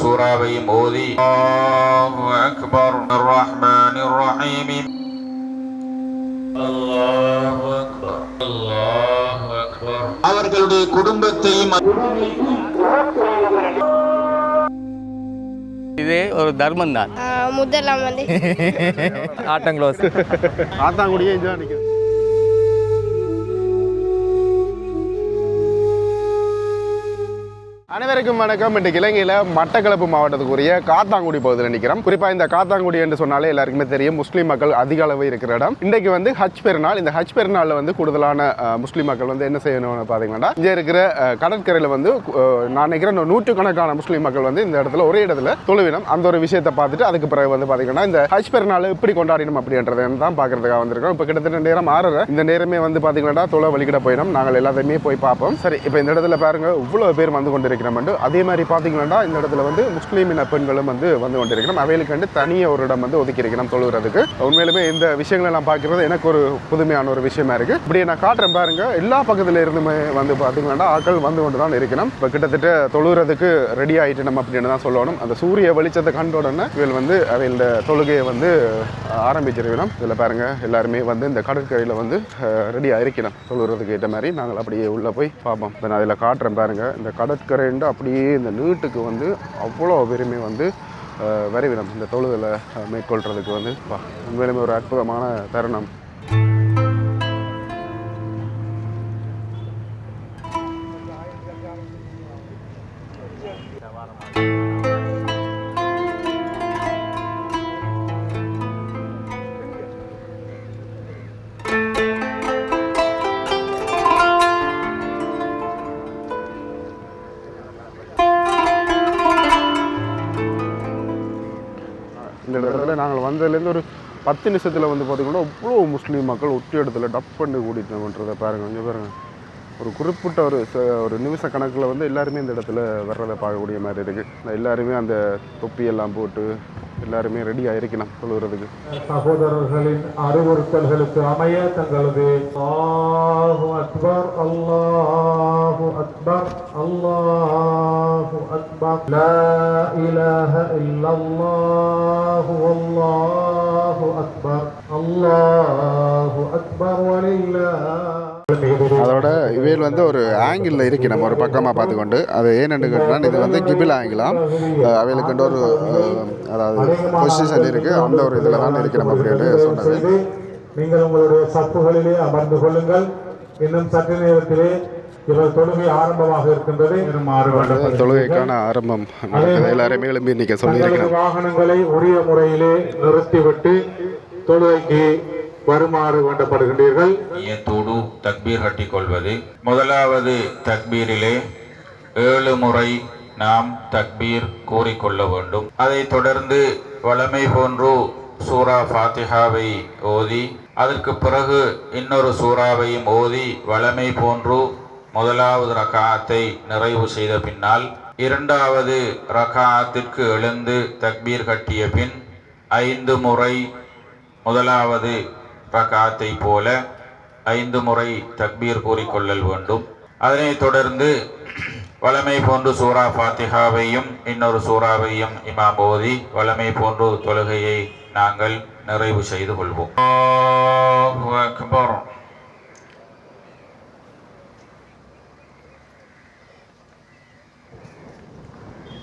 சூறாவையும் ஓதி. அல்லாஹு அக்பர். ரஹ்மான் ரஹீம் அல்லாஹு அக்பர். அல்லாஹு அக்பர். அவர்களுடைய குடும்பத்தையும் இது ஒரு தர்மம் தான் முதலாம் வந்து ஆட்டம் க்ளோஸ் காத்தாங்குடியே இங்கே நிற்குது அனைவருக்கும் வணக்கம். இன்றைக்கு இலங்கையில் மட்டக்களப்பு மாவட்டத்துக்குரிய காத்தாங்குடி பகுதியில் நிற்கிறோம் குறிப்பாக இந்த காத்தாங்குடி என்று சொன்னாலே எல்லாருக்குமே தெரியும் முஸ்லீம் மக்கள் அதிக அளவு இருக்கிற இடம். இன்றைக்கு வந்து ஹஜ் பெருநாள். இந்த ஹஜ் பெருநாளில் வந்து கூடுதலான முஸ்லீம் மக்கள் வந்து என்ன செய்யணும்னு பார்த்தீங்கன்னா இங்கே இருக்கிற கடற்கரையில் வந்து நான் நினைக்கிறேன் நூற்றுக்கணக்கான முஸ்லீம் மக்கள் வந்து இந்த இடத்துல ஒரே இடத்துல தொழுவினம். அந்த ஒரு விஷயத்தை பார்த்துட்டு அதுக்கு பிறகு வந்து பார்த்தீங்கன்னா இந்த ஹஜ் பெருநாள் எப்படி கொண்டாடினோம் அப்படின்றத தான் பார்க்கறதுக்காக வந்திருக்கோம். இப்போ கிட்டத்தட்ட நேரம் ஆறரை. இந்த நேரமே வந்து பார்த்தீங்கன்னா தொலை வழிகிட போயிடும். நாங்கள் எல்லாத்தையுமே போய் பார்ப்போம். சரி இப்போ இந்த இடத்துல பாருங்க இவ்வளோ பேர் வந்து கொண்டிருக்கிறோம் அதே மாதிரி பார்த்தீங்கன்னா இந்த இடத்துல வந்து முஸ்லீம் இன பெண்களும் வந்து வந்து கொண்டிருக்கணும். அவைகளுக்கு வந்து தனியாக ஒரு இடம் வந்து ஒதுக்கி இருக்கணும் தொழுகிறதுக்கு உண்மையிலுமே இந்த விஷயங்களை நான் பார்க்கறது எனக்கு ஒரு புதுமையான ஒரு விஷயமா இருக்கு. இப்படி நான் காட்டுறேன் பாருங்க. எல்லா பக்கத்துல இருந்துமே வந்து பார்த்தீங்கன்னா ஆட்கள் வந்து கொண்டு தான் இருக்கணும். இப்போ கிட்டத்தட்ட தொழுகிறதுக்கு ரெடி ஆயிட்டு நம்ம அப்படின்னு தான் சொல்லணும். அந்த சூரிய வெளிச்சத்தை கண்ட உடனே இவள் வந்து அவையோட தொழுகையை வந்து ஆரம்பிச்சிருக்கணும். இதில் பாருங்க எல்லாருமே வந்து இந்த கடற்கரையில் வந்து ரெடியாக இருக்கணும். தொழுகிறதுக்கு ஏற்ற மாதிரி நாங்கள் அப்படியே உள்ளே போய் பார்ப்போம். இப்போ நான் இதில் காட்டுறேன் பாருங்க. இந்த கடற்கரைண்டு அப்படியே இந்த நீட்டுக்கு வந்து அவ்வளோ பெருமை வந்து விரைவினம் வரைவினம் இந்த தொழுதலை மேற்கொள்றதுக்கு வந்து உண்மையிலுமே ஒரு அற்புதமான தருணம். ஒரு பத்து நிமிஷத்தில் வந்து பார்த்தீங்கன்னா அவ்வளோ முஸ்லீம் மக்கள் ஒட்டி இடத்துல டப் பண்ணி கூடினோம்ன்றத பாருங்கள் இங்கே பாருங்கள் ஒரு குறிப்பிட்ட ஒரு ச- ஒரு நிமிஷ கணக்கில் வந்து எல்லாருமே இந்த இடத்துல வர்றதை பார்க்கக்கூடிய மாதிரி இருக்குது எல்லாருமே அந்த தொப்பியெல்லாம் போட்டு எல்லாருமே ரெடியாக இருக்கணும் தொழுகிறதுக்கு சகோதரர்களின் அறிவுறுத்தல்களுக்கு அமைய தங்களது அல்லாஹு அக்பர் அல்லாஹு அக்பர் அல்லாஹு அக்பர் லா இலாஹ இல்லல்லாஹு அல்லாஹ் அதோட இவையில் வந்து ஒரு ஆங்கிளில் இருக்கு. நம்ம ஒரு பக்கமாக பார்த்துக்கொண்டு அது ஏன்னு கேட்டால் இது வந்து கிபில் ஆங்கிலாம் அவைகளுக்கு ஒரு அதாவது பொசிஷன் இருக்குது அந்த ஒரு இதில் தான் இருக்கு நம்ம அப்படின்னு சொன்னது. நீங்கள் உங்களுடைய சப்புகளிலே அமர்ந்து கொள்ளுங்கள். இன்னும் சற்று நேரத்திலே தொழுகை ஆரம்பமாக இருக்கின்றது. மாறு தொழுகைக்கான ஆரம்பம். எல்லாருமே எழும்பி நிற்க சொல்லியிருக்கிறேன் வாகனங்களை உரிய முறையிலே நிறுத்திவிட்டு தொழுகைக்கு வருமாறு வேண்டப்படுகின்றீர்கள். நியத்தோடு தக்பீர் கட்டிக்கொள்வது. முதலாவது தக்பீரிலே ஏழு முறை நாம் தக்பீர் கூறிக்கொள்ள வேண்டும். அதைத் தொடர்ந்து வளமை போன்று சூரா ஃபாத்திஹாவை ஓதி அதற்கு பிறகு இன்னொரு சூறாவையும் ஓதி வளமை போன்று முதலாவது ரகாத்தை நிறைவு செய்த பின்னால் இரண்டாவது ரகாத்திற்கு எழுந்து தக்பீர் கட்டிய பின் ஐந்து முறை முதலாவது ரகாத்தை போல ஐந்து முறை தக்பீர் கூறிக்கொள்ளல் வேண்டும். அதனைத் தொடர்ந்து வளமை போன்று சூரா ஃபாத்திஹாவையும் இன்னொரு சூறாவையும் இமாம் ஓதி வளமை போன்று தொழுகையை நாங்கள் நிறைவு செய்து கொள்வோம். அக்பர்.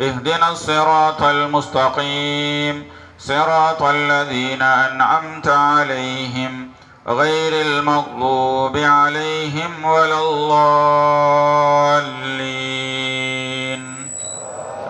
اهدنا الصراط المستقيم صراط الذين أنعمت عليهم غير المغضوب عليهم ولا الضالين.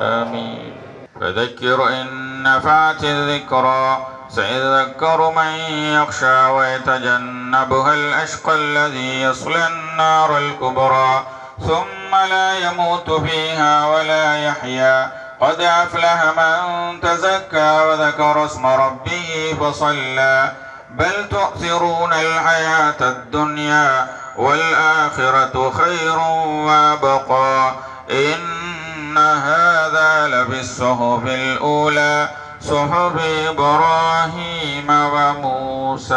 آمين. فذكر إن نفعت الذكرى سيذكر من يخشى ويتجنبها الأشقى الذي يصلى النار الكبرى. ثم لا يموت فيها ولا يحيا. قد أفلح من تزكى وذكر اسم ربه فصلى. بل تؤثرون الحياة الدنيا والآخرة خير وأبقى. إن هذا لفي الصحف الأولى. صحف إبراهيم وموسى.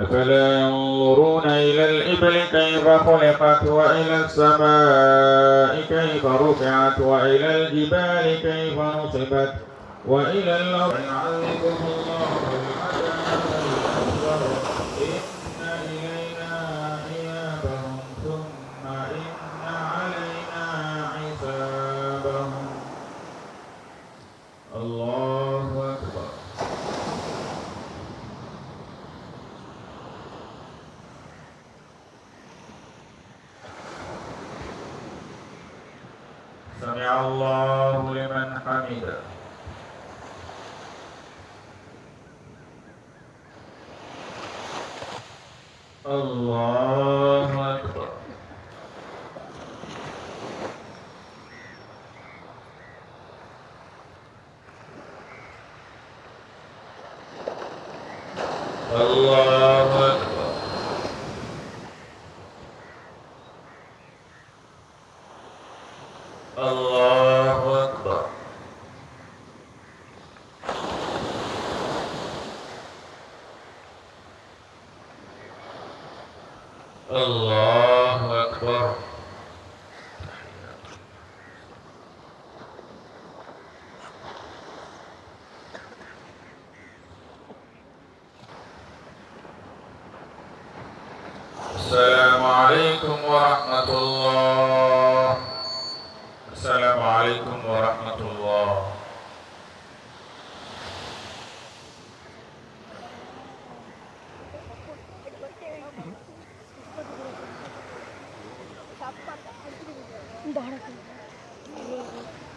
أفلا ينظرون إلى الإبل كيف خلقت وإلى السماء كيف رفعت وإلى الجبال كيف نصبت وإلى الأرض. يعذبه الله الله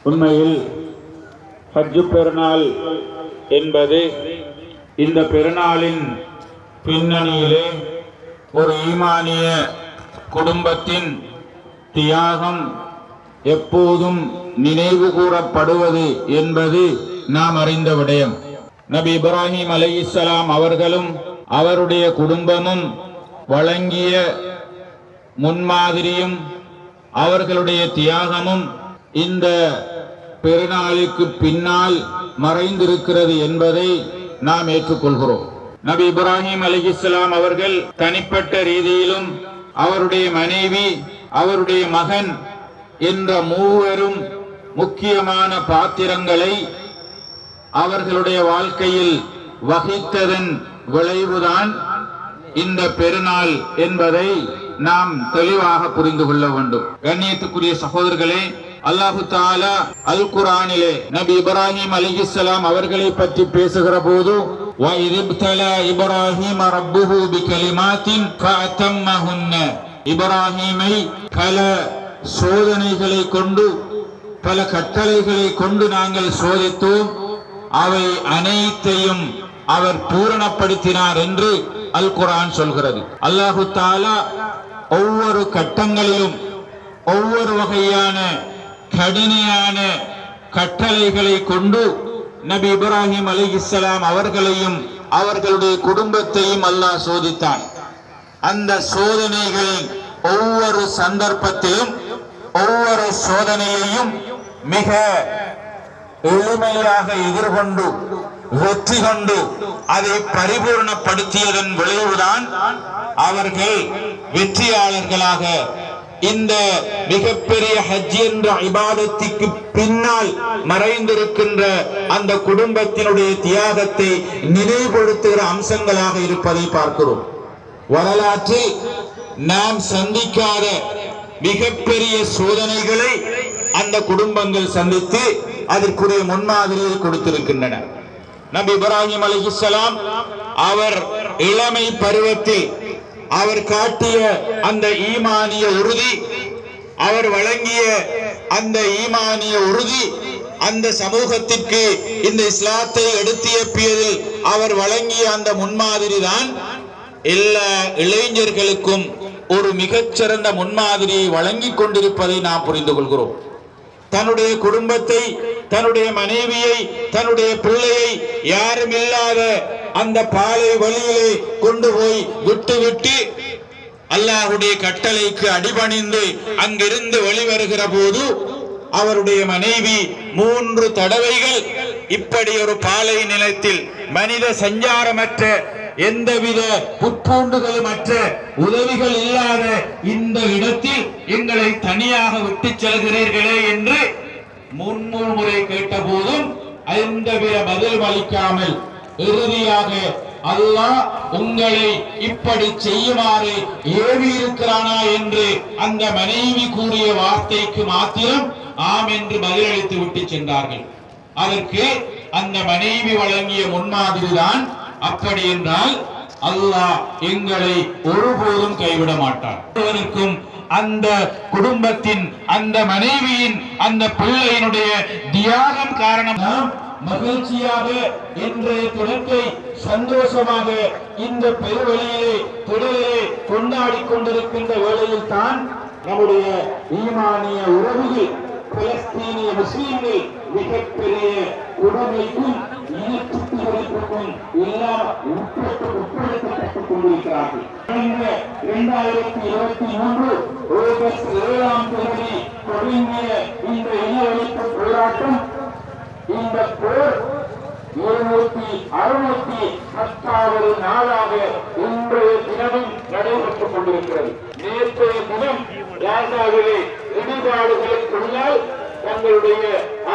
உண்மையில் ஹஜ்ஜு பெருநாள் என்பது இந்த பெருநாளின் பின்னணியிலே ஒரு ஈமானிய குடும்பத்தின் தியாகம் எப்போதும் நினைவு கூறப்படுவது என்பது நாம் அறிந்த விடயம். நபி இப்ராஹிம் அலைஹிஸ்ஸலாம் அவர்களும் அவருடைய குடும்பமும் வழங்கிய முன்மாதிரியும் அவர்களுடைய தியாகமும் இந்த பெருநாளுக்கு பின்னால் மறைந்திருக்கிறது என்பதை நாம் ஏற்றுக்கொள்கிறோம். நபி இப்ராஹிம் அலிஹிஸ்லாம் அவர்கள் தனிப்பட்ட ரீதியிலும் அவருடைய மனைவி அவருடைய மகன் என்ற மூவரும் முக்கியமான பாத்திரங்களை அவர்களுடைய வாழ்க்கையில் வகித்ததன் விளைவுதான் இந்த பெருநாள் என்பதை நாம் தெளிவாக புரிந்து கொள்ள வேண்டும். கண்ணியத்துக்குரிய சகோதரர்களே அல்லாஹு தாலா அல் குரானிலே நபி இப்ராஹிம் அலி அவர்களை பற்றி பேசுகிற போது இப்ராஹிம் ரப்புஹு பி கலிமாத்தின் ஃபஅத்தம்மஹுன்ன இப்ராஹிமை பல சோதனைகளை கொண்டு பல கட்டளைகளை கொண்டு நாங்கள் சோதித்தோம். அவை அனைத்தையும் அவர் பூரணப்படுத்தினார் என்று அல் குரான் சொல்கிறது. அல்லாஹு தாலா ஒவ்வொரு கட்டங்களிலும் ஒவ்வொரு வகையான கடுமையான கட்டளைகளை கொண்டு நபி இப்ராஹிம் அலிஹிஸ்ஸலாம் அவர்களையும் அவர்களுடைய குடும்பத்தையும் அல்லாஹ் சோதித்தான். அந்த சோதனைகளின் ஒவ்வொரு சந்தர்ப்பத்திலும் ஒவ்வொரு சோதனையையும் மிக எளிமையாக எதிர்கொண்டு வெற்றி கொண்டு அதை பரிபூர்ணப்படுத்தியதன் விளைவுதான் அவர்கள் வெற்றியாளர்களாக இந்த மிகப்பெரிய ஹஜ் என்ற இபாதத்திற்கு பின்னால் மறைந்திருக்கின்ற அந்த குடும்பத்தினுடைய தியாகத்தை நினைவுபடுத்துகிற அம்சங்களாக இருப்பதை பார்க்கிறோம். வரலாற்றில் நாம் சந்திக்காத மிகப்பெரிய சோதனைகளை அந்த குடும்பங்கள் சந்தித்து அதற்குரிய முன்மாதிரியை கொடுத்திருக்கின்றன. நபி இப்ராஹிம் அலிஹிஸ்ஸலாம் அவர் இளமை பருவத்தில் அவர் காட்டிய அந்த ஈமானிய உறுதி அவர் வழங்கிய அந்த ஈமானிய உறுதி அந்த சமூகத்திற்கு இந்த இஸ்லாத்தை எடுத்தியப்பியதில் அவர் வழங்கிய அந்த முன்மாதிரி தான் எல்லா இளைஞர்களுக்கும் ஒரு மிகச்சிறந்த முன்மாதிரியை வழங்கி கொண்டிருப்பதை நாம் புரிந்து கொள்கிறோம். தன்னுடைய குடும்பத்தை தன்னுடைய மனைவியை தன்னுடைய பிள்ளையை யாரும் இல்லாத அந்த பாலை வழியிலே கொண்டு போய் விட்டு விட்டு அல்லாஹுடைய கட்டளைக்கு அடிபணிந்து அங்கிருந்து வெளிவருகிற போது அவருடைய மனைவி மூன்று தடவைகள் இப்படி ஒரு பாலை நிலத்தில் மனித சஞ்சாரமற்ற எந்தவித புற்பூண்டுகளுமற்ற உதவிகள் இல்லாத இந்த இடத்தில் எங்களை தனியாக விட்டு செல்கிறீர்களே என்று முன்மூன்று முறை கேட்ட போதும் எந்தவித பதில் அளிக்காமல் இறுதியாக அல்லாஹ் உங்களை இப்படி செய்யுமாறு ஏவி இருக்கிறானா என்று அந்த மனைவி கூறிய வார்த்தைக்கு மாத்திரம் ஆம் என்று பதிலளித்து விட்டு சென்றார்கள். அதற்கு அந்த மனைவி வழங்கிய முன்மாதிரிதான் அப்படி என்றால் அல்லாஹ் எங்களை ஒருபோதும் கைவிட மாட்டார் அந்த குடும்பத்தின் அந்த மனைவியின் அந்த பிள்ளையினுடைய தியாகம் காரணமாக மகிழ்ச்சியாக இன்றைய தினத்தை சந்தோஷமாக இந்த பெருவெளியிலே தொடரிலே கொண்டாடி கொண்டிருக்கின்ற வேளையில் தான் நம்முடைய ஈமானிய உறவுகள் பலஸ்தீனிய முஸ்லீம்கள் மிகப்பெரிய உடமைக்கும் இனச்சுத்திகரிப்புக்கும் எல்லாம் உட்பட்டு உட்படுத்தப்பட்டுக் கொண்டிருக்கிறார்கள். இரண்டாயிரத்தி இருபத்தி மூன்று ஆகஸ்ட் ஏழாம் தேதி தொடங்கிய இந்த இனவழிப்பு போராட்டம் இந்த போர் இருநூத்தி அறுநூத்தி பத்தாவது நாளாக இன்றைய தினமும் நடைபெற்றுக் கொண்டிருக்கிறது. நேற்றைய தினம் காசாவிலே இடிபாடுகளுக்குள்ளால் தங்களுடைய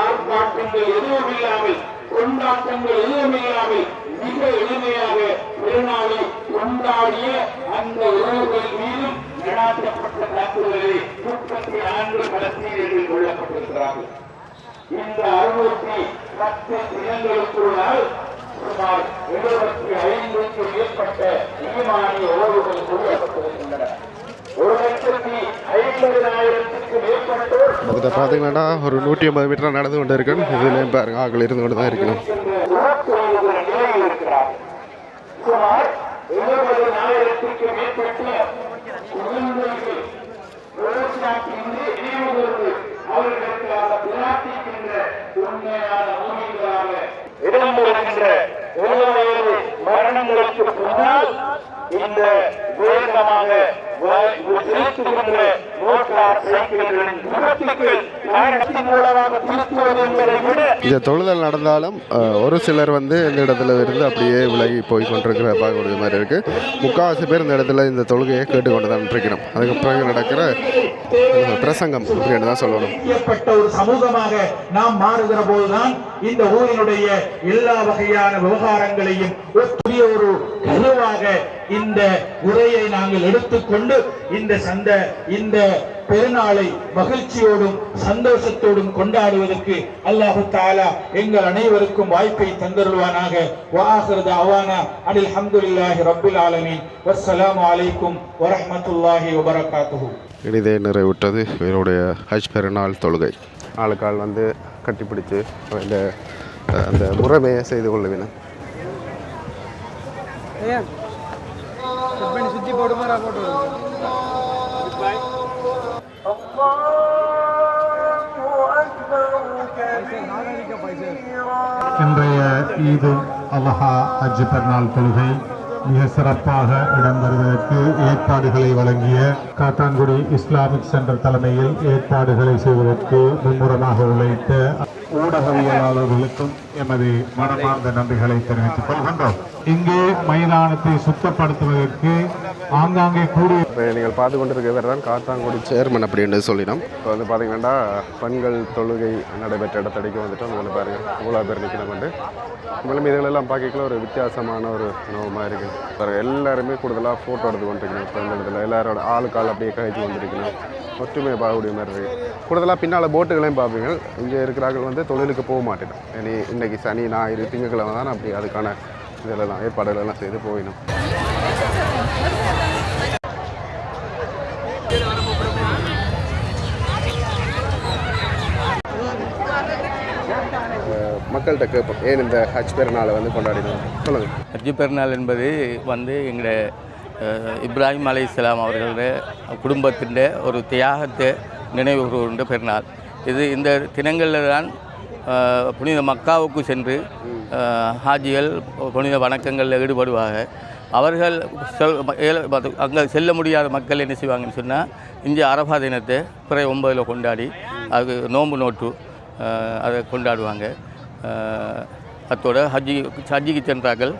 ஆர்ப்பாட்டங்கள் எதுவும் இல்லாமல் கொண்டாட்டங்கள் எதுவும் இல்லாமல் மிக எளிமையாக திருநாளை கொண்டாடிய அந்த உறவுகள் மீதும் நடாத்தப்பட்ட தாக்குதலில் முப்பத்தி நான்கு பலஸ்தீனியர்கள் கொல்லப்பட்டிருக்கிறார்கள் இந்த அறுநூற்றி பத்து தினங்களுக்குள்ளால் சுமார் எழுபத்தி ஐந்துக்கும் மேற்பட்ட ஈமானிய உறவுகள் கொல்லப்பட்டிருக்கின்றன அதில் பார்த்தீங்கன்னா ஒரு நூற்றி ஐம்பது மீட்டர் நடந்து கொண்டு இருக்கேன் இதுலேயும் பாருங்க ஆக்கள் இருந்து கொண்டு தான் இருக்கணும் சுமார் எழுபதனாயிரத்துக்கு மேற்பட்ட அவர்களுக்காக பிரார்த்திக்கின்ற உண்மையான மூலிகளாக இடம்பெறுகின்ற எழுபது மரணங்களுக்கு பின்னால் இந்த வேகமாக செலுத்துகின்ற இந்த தொழுதல் நடந்தாலும் ஒரு சிலர் வந்து இந்த இடத்துல இருந்து அப்படியே விலகி போய் கொண்டிருக்கிற பார்க்கக்கூடிய மாதிரி இருக்குது முக்கால்வாசி பேர் இந்த இடத்துல இந்த தொழுகையை கேட்டுக்கொண்டு தான் இருக்கணும் அதுக்கு பிறகு நடக்கிற பிரசங்கம் அப்படின்னு தான் சொல்லணும். ஒரு சமூகமாக நாம் மாறுகிற போதுதான் இந்த ஊரினுடைய எல்லா வகையான விவகாரங்களையும் ஒற்றிய ஒரு கருவாக இந்த உரையை நாங்கள் எடுத்துக்கொண்டு இந்த சந்த இந்த பெருநாளை மகிழ்ச்சியோடும் சந்தோஷத்தோடும் கொண்டாடுவதற்கு அல்லாஹு தாலா எங்கள் அனைவருக்கும் வாய்ப்பை தந்தருள்வானாக. வாஹிருத அவானா அனில் ஹம்துலில்லாஹி ரப்பில் ஆலமீன். வஸ்ஸலாமு அலைக்கும் வரஹ்மத்துல்லாஹி வபரகாத்துஹு. இனிதே நிறைவுற்றது இவருடைய ஹஜ் பெருநாள் தொழுகை. ஆளுக்கால் வந்து கட்டிப்பிடிச்சு இந்த அந்த முறைமையை செய்து கொள்ளுவின. இன்றைய ஈது அல்ஹா ஹஜ் பெருநாள் தொழுகை மிக சிறப்பாக இடம்பெறுவதற்கு ஏற்பாடுகளை வழங்கிய காத்தான்குடி இஸ்லாமிக் சென்டர் தலைமையில் ஏற்பாடுகளை செய்வதற்கு மும்முரமாக உழைத்த ஊடகவியலாளர்களுக்கும் எமது மனமார்ந்த நன்றிகளை தெரிவித்துக் கொள்கின்றோம். இங்கே மைதானத்தை சுத்தப்படுத்துவதற்கு ஆங்காங்கே கூடிய நீங்கள் பார்த்து கொண்டிருக்கிறவர் தான் காத்தாங்குடி சேர்மன் அப்படின்னு சொல்லிடும் இப்போ வந்து பார்த்தீங்கன்னா பெண்கள் தொழுகை நடைபெற்ற இடத்தடிக்கு வந்துட்டோம் உங்களுக்கு பாருங்கள் இவ்வளோ பேர் நிற்கணும் வந்து. மேலும் இதுகளெல்லாம் பார்க்கல ஒரு வித்தியாசமான ஒரு உணவுமாக இருக்குது பாருங்க எல்லாருமே கூடுதலாக ஃபோட்டோ எடுத்து கொண்டிருக்கணும். இப்போ இந்த இடத்துல எல்லாரோட ஆளுக்கு ஆள் அப்படியே கழிச்சு கொண்டிருக்கணும். ஒற்றுமை பார்க்கக்கூடிய மாதிரி இருக்குது கூடுதலாக பின்னால் போட்டுகளையும் பார்ப்பீங்க இங்கே இருக்கிறார்கள் வந்து தொழிலுக்கு போக மாட்டேன். இனி இன்னைக்கு சனி ஞாயிறு திங்கக்கிழமை தான் அப்படி அதுக்கான இதெல்லாம் ஏற்பாடுகளெல்லாம் செய்து போயிடும் மக்கள்கிட்ட கேட்போம். ஏன் இந்த ஹஜ் பெருநாளை வந்து கொண்டாடினோம்? சொல்லுங்கள் ஹஜ் பெருநாள் என்பது வந்து எங்களோட இப்ராஹிம் அலி இஸ்லாம் அவர்களுடைய குடும்பத்தின் ஒரு தியாகத்தை நினைவு கூறுகின்ற பெருநாள். இது இந்த தினங்களில் தான் புனித மக்காவுக்கு சென்று ஹாஜிகள் புனித வணக்கங்களில் ஈடுபடுவாங்க. அவர்கள் செல் அங்கே செல்ல முடியாத மக்கள் என்ன செய்வாங்கன்னு சொன்னால் இந்திய அரபா தினத்தை பிறை ஒன்பதில் கொண்டாடி அது நோன்பு நோட்டு அதை கொண்டாடுவாங்க. அத்தோடு அத்தோட ஹஜ்ஜி ஹஜ்ஜிக்கு சென்றார்கள்.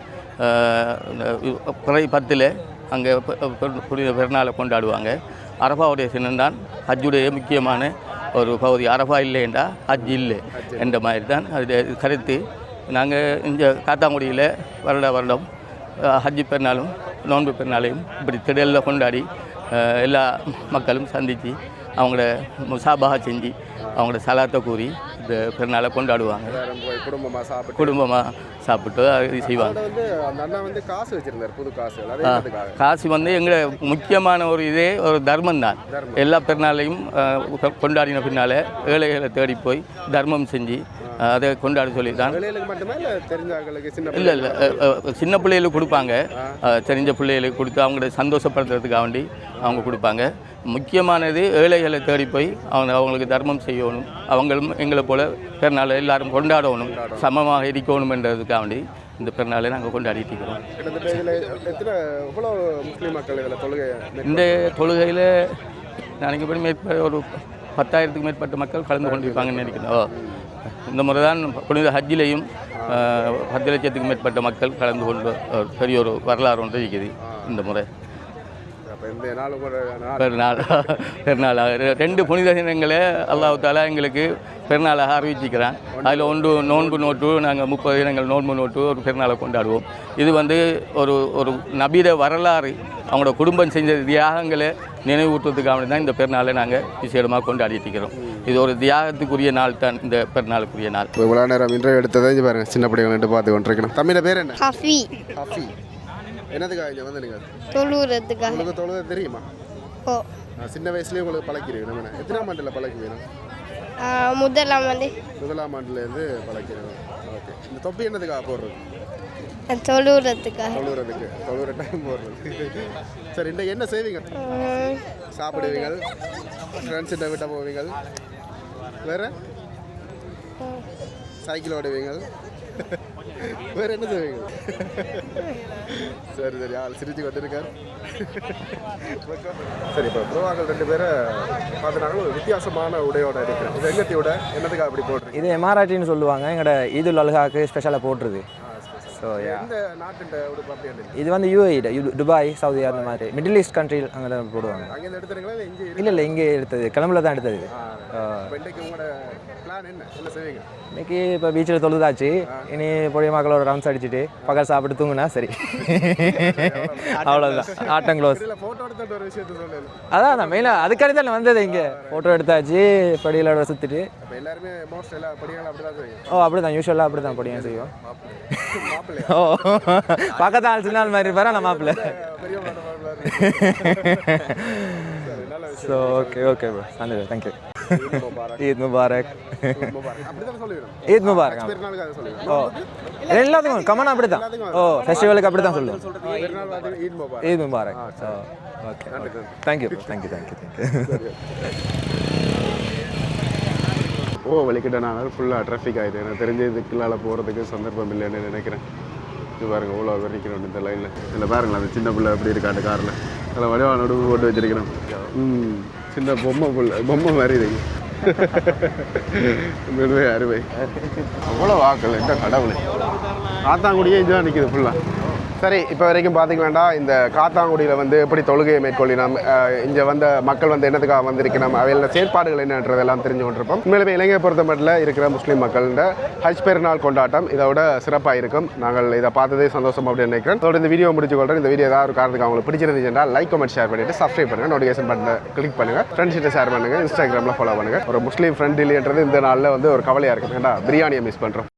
இந்த பிறை பத்தில் அங்கே புனித பெருநாளை கொண்டாடுவாங்க. அரபாவுடைய சின்னம்தான் ஹஜ்ஜுடைய முக்கியமான ஒரு பகுதி அரபா இல்லைண்டா ஹஜ் இல்லை என்ற மாதிரி தான் அது கருத்து. நாங்கள் இந்த காத்தாங்குடியில் வருட வருடம் ஹஜ்ஜி பெருநாளும் நோன்பு பெருநாளையும் இப்படி திடலில் கொண்டாடி எல்லா மக்களும் சந்தித்து அவங்கள முசாபாக செஞ்சு அவங்களோட சலாத்தை கூறி இந்த பெருநாளை கொண்டாடுவாங்க. குடும்பமாக சாப்பிட்டு குடும்பமாக சாப்பிட்டு செய்வாங்க. வந்து அந்த அண்ணா வந்து காசு வச்சிருந்தார் புது காசு காசு வந்து எங்களை முக்கியமான ஒரு இதே ஒரு தர்மம் தான். எல்லா பெருநாளையும் கொண்டாடின பின்னால் ஏழைகளை தேடி போய் தர்மம் செஞ்சு அதை கொண்டாட சொல்லி தான் இல்லை இல்லை சின்ன பிள்ளைகளுக்கு கொடுப்பாங்க. தெரிஞ்ச பிள்ளைகளுக்கு கொடுத்து அவங்கள சந்தோஷப்படுத்துறதுக்காக வேண்டி அவங்க கொடுப்பாங்க. முக்கியமானது ஏழைகளை தேடி போய் அவங்க அவங்களுக்கு தர்மம் செய்யணும். அவங்களும் எங்களை போல பெருநாளை எல்லாரும் கொண்டாடணும். சமமாக இருக்கணும்ன்றதுக்காக வேண்டி இந்த பெருநாளை நாங்கள் கொண்டாடிட்டு இருக்கிறோம். இந்த தொழுகையில் நினைக்கப்படி மேற்பட்ட ஒரு பத்தாயிரத்துக்கு மேற்பட்ட மக்கள் கலந்து கொண்டிருப்பாங்கன்னு நினைக்கிறேன். ஓ. இந்த முறை தான் புனித ஹஜ்ஜிலையும் பத்து லட்சத்துக்கு மேற்பட்ட மக்கள் கலந்து கொண்டு பெரிய ஒரு வரலாறு ஒன்று இருக்குது இந்த முறை. பெருநாள். பெருநாளாக ரெண்டு புனித தினங்களை அல்லாஹ் தாலா எங்களுக்கு பெருநாளாக அறிவிச்சிக்கிறான் அதில் ஒன்று நோன்பு நோட்டு நாங்கள் முப்பது தினங்கள் நோன்பு நோட்டு ஒரு பெருநாளை கொண்டாடுவோம். இது வந்து ஒரு ஒரு நபீத வரலாறு அவங்களோட குடும்பம் செஞ்ச தியாகங்களை நினைவூட்டுறதுக்காக தான் இந்த பெருநாளை நாங்கள் விசேடமாக கொண்டாடிட்டு இருக்கிறோம். இது ஒரு தியாகத்துக்குரிய நாள் தான் இந்த பெருநாளுக்குரிய நாள். இவ்வளோ நேரம் இன்றைய எடுத்ததை இங்கே பாருங்க. சின்ன பிள்ளைகள் பார்த்து கொண்டிருக்கணும். தமிழ பேர் என்ன? ஹஃபி. ஹஃபி. என்னதுக்காக இங்கே வந்து நீங்கள் தொழுவுறதுக்காக. உங்களுக்கு தொழுகை தெரியுமா? ஓ. சின்ன வயசுலேயே உங்களுக்கு பழக்கிறீங்க நம்ம எத்தனாம் ஆண்டில் பழக்குவீங்க? ஆ, முதலாம் வந்து முதலாம் ஆண்டுலேருந்து பழக்கிறோம் ஓகே. இந்த தொப்பி என்னதுக்காக போடுறது? தொழுவுறதுக்காக. தொழுவுறதுக்கு. தொழுவுற டைம் போடுறது. சரி என்ன செய்வீங்க? சாப்பிடுவீங்க ஃப்ரெண்ட்ஸிட்ட விட்ட போவீங்க வேற? சைக்கிள் ஓடுவீங்க வேற என்ன செய்வீங்க? சரி சரி. ஆள் சிரிச்சு கொண்டிருக்கார். சரி இப்போ ப்ரோவாக்கள் ரெண்டு பேரை பார்த்துனாங்க ஒரு வித்தியாசமான உடையோட இருக்கிறேன். இது எங்கத்தையோட என்னதுக்காக அப்படி போடுறீங்க? இது எம்ஆர்ஆட்டின்னு சொல்லுவாங்க. எங்களோட ஈதுல் அல்ஹாக்கு ஸ்பெஷலாக போட்டுருது ஸோ இது வந்து யூஏஇ துபாய் சவுதி அந்த மாதிரி. மிடில் ஈஸ்ட் கண்ட்ரி அங்கே தான் போடுவாங்க. இல்லை இல்லை இங்கே எடுத்தது. கிளம்புல தான் எடுத்தது. இன்னைக்கு இப்போ பீச்சில் தொழுதாச்சு. இனி பொடிய மக்களோட ரவுண்ட்ஸ் அடிச்சுட்டு பகல் சாப்பிட்டு தூங்குனா சரி. அவ்வளோதான் ஆட்டம் க்ளோஸ் அதான் நான் மெயினாக அதுக்காண்டி தான் வந்தது இங்கே. ஃபோட்டோ எடுத்தாச்சு படிகளோட சுற்றிட்டு தான் ஓ அப்படி தான் யூஸ்வலாக அப்படி தான் படியும் செய்வோம் ஓ பக்கத்து ஆள் சின்ன ஆள் மாதிரி இருப்பாரு நான் மாப்பிள்ள? ஸோ ஓகே ஓகே ப்ரோ சந்தோஷம் தேங்க்யூ. ஈத் முபாரக் ஈத் முபாரக் ஓ எல்லாத்துக்கும் கமன் அப்படி தான் ஓ ஃபெஸ்டிவலுக்கு அப்படி தான் சொல்லுவோம் Eid Mubarak Eid Mubarak so okay thank you thank you thank you thank you ஓ நாங்கள் ஃபுல்லாக ட்ராஃபிக் ஆகிட்டு எனக்கு தெரிஞ்சு இதுக்குள்ளால் போகிறதுக்கு சந்தர்ப்பம் இல்லைன்னு நினைக்கிறேன். இது பாருங்கள் இவ்வளோ பேர் இந்த லைனில் இதில் பாருங்களேன் அந்த சின்ன பிள்ளை எப்படி இருக்காண்டு காரில் அதில் வடிவா நடுவு போட்டு வச்சிருக்கிறோம். ம் சின்ன பொம்மை புள்ள பொம்மை மாதிரி இருக்கு அருமை. அவ்வளோ வாக்கள் இந்த கடவுளை. காத்தாங்குடியே இதுதான் நிற்கிது ஃபுல்லாக சரி இப்போ வரைக்கும் பார்த்தீங்களாண்டா இந்த காத்தாங்குடியில் வந்து எப்படி தொழுகையை மேற்கொள்ளினோம் இங்கே வந்த மக்கள் வந்து என்னத்துக்காக வந்திருக்கணும் அவையில் செயற்பாடுகள் என்னன்றதெல்லாம் தெரிஞ்சு கொண்டிருப்போம். உண்மையிலுமே இலங்கையை பொறுத்த மட்டும் இருக்கிற முஸ்லீம் மக்கள்கிட்ட ஹஜ் பெருநாள் கொண்டாட்டம் இதோட சிறப்பாக இருக்கும். நாங்கள் இதை பார்த்ததே சந்தோஷம் அப்படின்னு நினைக்கிறேன் அதோட இந்த வீடியோ முடிச்சு கொள்கிறேன் இந்த வீடியோ ஏதாவது ஒரு காரணத்துக்கு அவங்களுக்கு பிடிச்சிருந்துச்சுன்னா லைக் கமெண்ட் ஷேர் பண்ணிட்டு சப்ஸ்கிரைப் பண்ணுங்கள் நோட்டிஃபிகேஷன் பட்டனை கிளிக் பண்ணுங்கள் ஃப்ரெண்ட்ஸ்கிட்ட ஷேர் பண்ணுங்கள் இன்ஸ்டாகிராமில் ஃபாலோ பண்ணுங்கள் ஒரு முஸ்லீம் ஃப்ரெண்ட் இல்லைன்றது இந்த நாளில் வந்து ஒரு கவலையாக இருக்கும். ஏன்டா பிரியாணியை மிஸ் பண்ணுறோம்